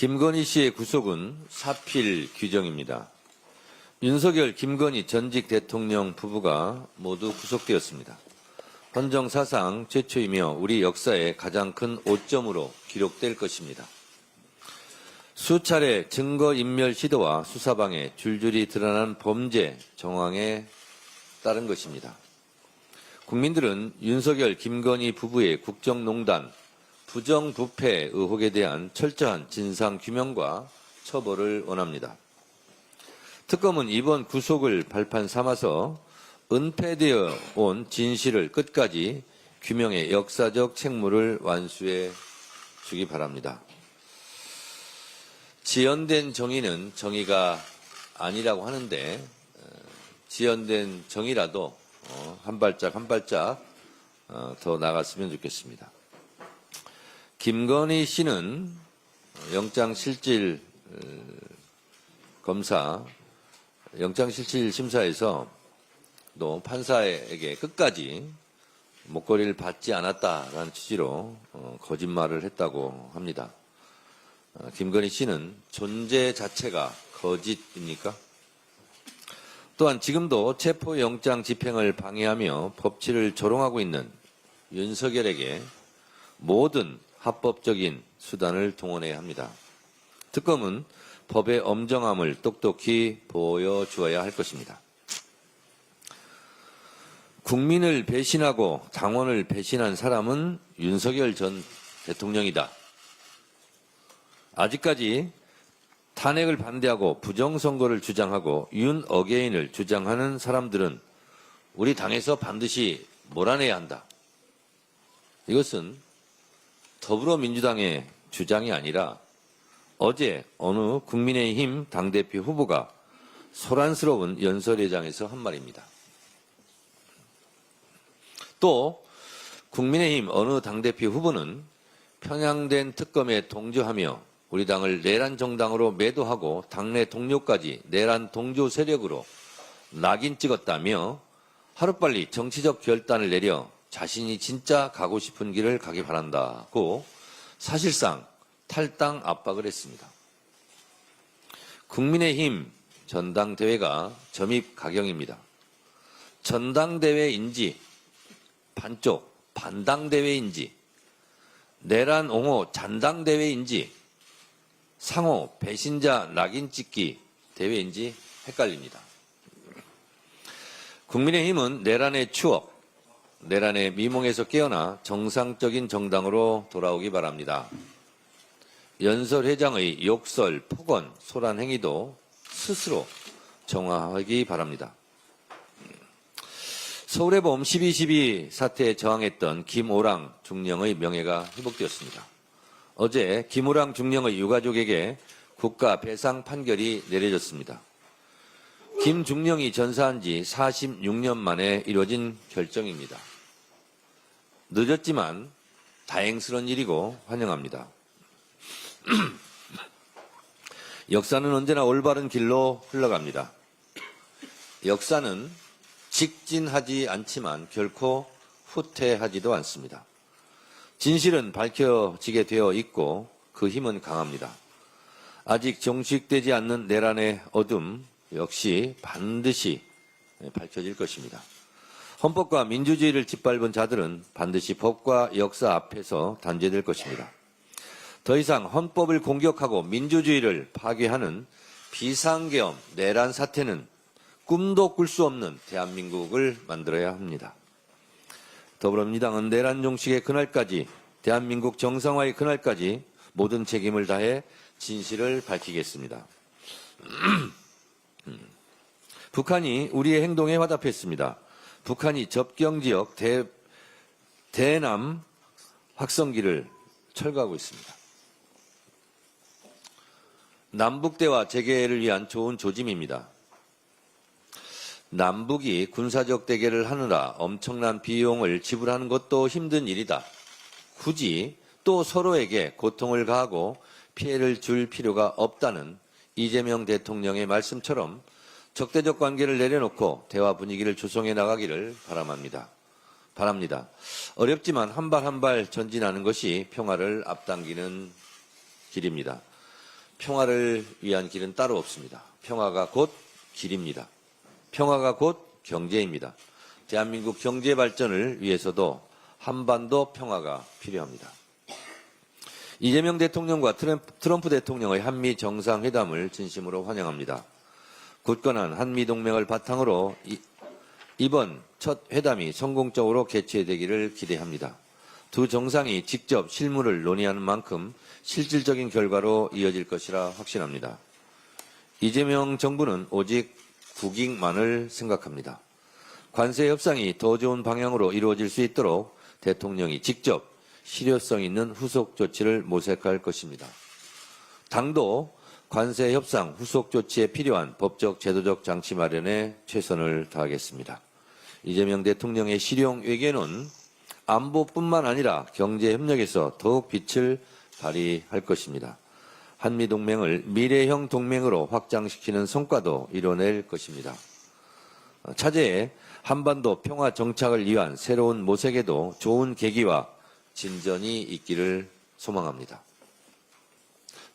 김건희 씨의 구속은 사필 규정입니다. 윤석열, 김건희 전직 대통령 부부가 모두 구속되었습니다. 헌정 사상 최초이며 우리 역사의 가장 큰 오점으로 기록될 것입니다. 수차례 증거인멸 시도와 수사방해 줄줄이 드러난 범죄 정황에 따른 것입니다. 국민들은 윤석열, 김건희 부부의 국정농단, 부정부패 의혹에 대한 철저한 진상 규명과 처벌을 원합니다. 특검은 이번 구속을 발판 삼아서 은폐되어 온 진실을 끝까지 규명의 역사적 책무를 완수해 주기 바랍니다. 지연된 정의는 정의가 아니라고 하는데 어, 지연된 정의라도 어, 한 발짝 한 발짝 어, 더 나갔으면 좋겠습니다. 김건희 씨는 영장실질 어, 검사 영장실질 심사에서 또 판사에게 끝까지 목걸이를 받지 않았다라는 취지로 어, 거짓말을 했다고 합니다. 어, 김건희 씨는 존재 자체가 거짓입니까? 또한 지금도 체포영장 집행을 방해하며 법치를 조롱하고 있는 윤석열에게 모든 합법적인 수단을 동원해야 합니다. 특검은 법의 엄정함을 똑똑히 보여주어야 할 것입니다. 국민을 배신하고 당원을 배신한 사람은 윤석열 전 대통령이다. 아직까지 탄핵을 반대하고 부정선거를 주장하고 윤 어게인을 주장하는 사람들은 우리 당에서 반드시 몰아내야 한다. 이것은 더불어민주당의 주장이 아니라 어제 어느 국민의힘 당대표 후보가 소란스러운 연설회장에서 한 말입니다. 또 국민의힘 어느 당대표 후보는 편향된 특검에 동조하며 우리 당을 내란 정당으로 매도하고 당내 동료까지 내란 동조 세력으로 낙인 찍었다며 하루빨리 정치적 결단을 내려 자신이 진짜 가고 싶은 길을 가기 바란다고 사실상 탈당 압박을 했습니다. 국민의힘 전당대회가 점입 가경입니다. 전당대회인지 반쪽 반당대회인지 내란 옹호 잔당대회인지 상호 배신자 낙인 찍기 대회인지 헷갈립니다. 국민의힘은 내란의 추억, 내란의 미몽에서 깨어나 정상적인 정당으로 돌아오기 바랍니다. 연설 회장의 욕설, 폭언, 소란 행위도 스스로 정화하기 바랍니다. 서울의 봄 12.12 사태에 저항했던 김오랑 중령의 명예가 회복되었습니다. 어제 김오랑 중령의 유가족에게 국가 배상 판결이 내려졌습니다. 김 중령이 전사한 지 46년 만에 이루어진 결정입니다. 늦었지만 다행스러운 일이고 환영합니다. 역사는 언제나 올바른 길로 흘러갑니다. 역사는 직진하지 않지만 결코 후퇴하지도 않습니다. 진실은 밝혀지게 되어 있고 그 힘은 강합니다. 아직 종식되지 않는 내란의 어둠 역시 반드시 밝혀질 것입니다. 헌법과 민주주의를 짓밟은 자들은 반드시 법과 역사 앞에서 단죄될 것입니다. 더 이상 헌법을 공격하고 민주주의를 파괴하는 비상계엄 내란 사태는 꿈도 꿀 수 없는 대한민국을 만들어야 합니다. 더불어민주당은 내란 종식의 그날까지 대한민국 정상화의 그날까지 모든 책임을 다해 진실을 밝히겠습니다. 북한이 우리의 행동에 화답했습니다. 북한이 접경 지역 대, 대남 확성기를 철거하고 있습니다. 남북대화 재개를 위한 좋은 조짐입니다. 남북이 군사적 대결을 하느라 엄청난 비용을 지불하는 것도 힘든 일이다. 굳이 또 서로에게 고통을 가하고 피해를 줄 필요가 없다는 이재명 대통령의 말씀처럼 적대적 관계를 내려놓고 대화 분위기를 조성해 나가기를 바람합니다. 바랍니다. 어렵지만 한 발 한 발 전진하는 것이 평화를 앞당기는 길입니다. 평화를 위한 길은 따로 없습니다. 평화가 곧 길입니다. 평화가 곧 경제입니다. 대한민국 경제 발전을 위해서도 한반도 평화가 필요합니다. 이재명 대통령과 트럼프, 트럼프 대통령의 한미 정상회담을 진심으로 환영합니다. 굳건한 한미 동맹을 바탕으로 이, 이번 첫 회담이 성공적으로 개최되기를 기대합니다. 두 정상이 직접 실무를 논의하는 만큼 실질적인 결과로 이어질 것이라 확신합니다. 이재명 정부는 오직 국익만을 생각합니다. 관세 협상이 더 좋은 방향으로 이루어질 수 있도록 대통령이 직접 실효성 있는 후속 조치를 모색할 것입니다. 당도 관세 협상 후속 조치에 필요한 법적 제도적 장치 마련에 최선을 다하겠습니다. 이재명 대통령의 실용 외교는 안보뿐만 아니라 경제 협력에서 더욱 빛을 발휘할 것입니다. 한미 동맹을 미래형 동맹으로 확장시키는 성과도 이뤄낼 것입니다. 차제에 한반도 평화 정착을 위한 새로운 모색에도 좋은 계기와 진전이 있기를 소망합니다.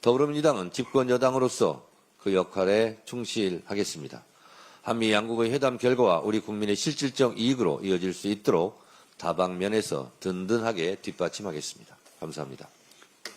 더불어민주당은 집권 여당으로서 그 역할에 충실하겠습니다. 한미 양국의 회담 결과와 우리 국민의 실질적 이익으로 이어질 수 있도록 다방면에서 든든하게 뒷받침하겠습니다. 감사합니다.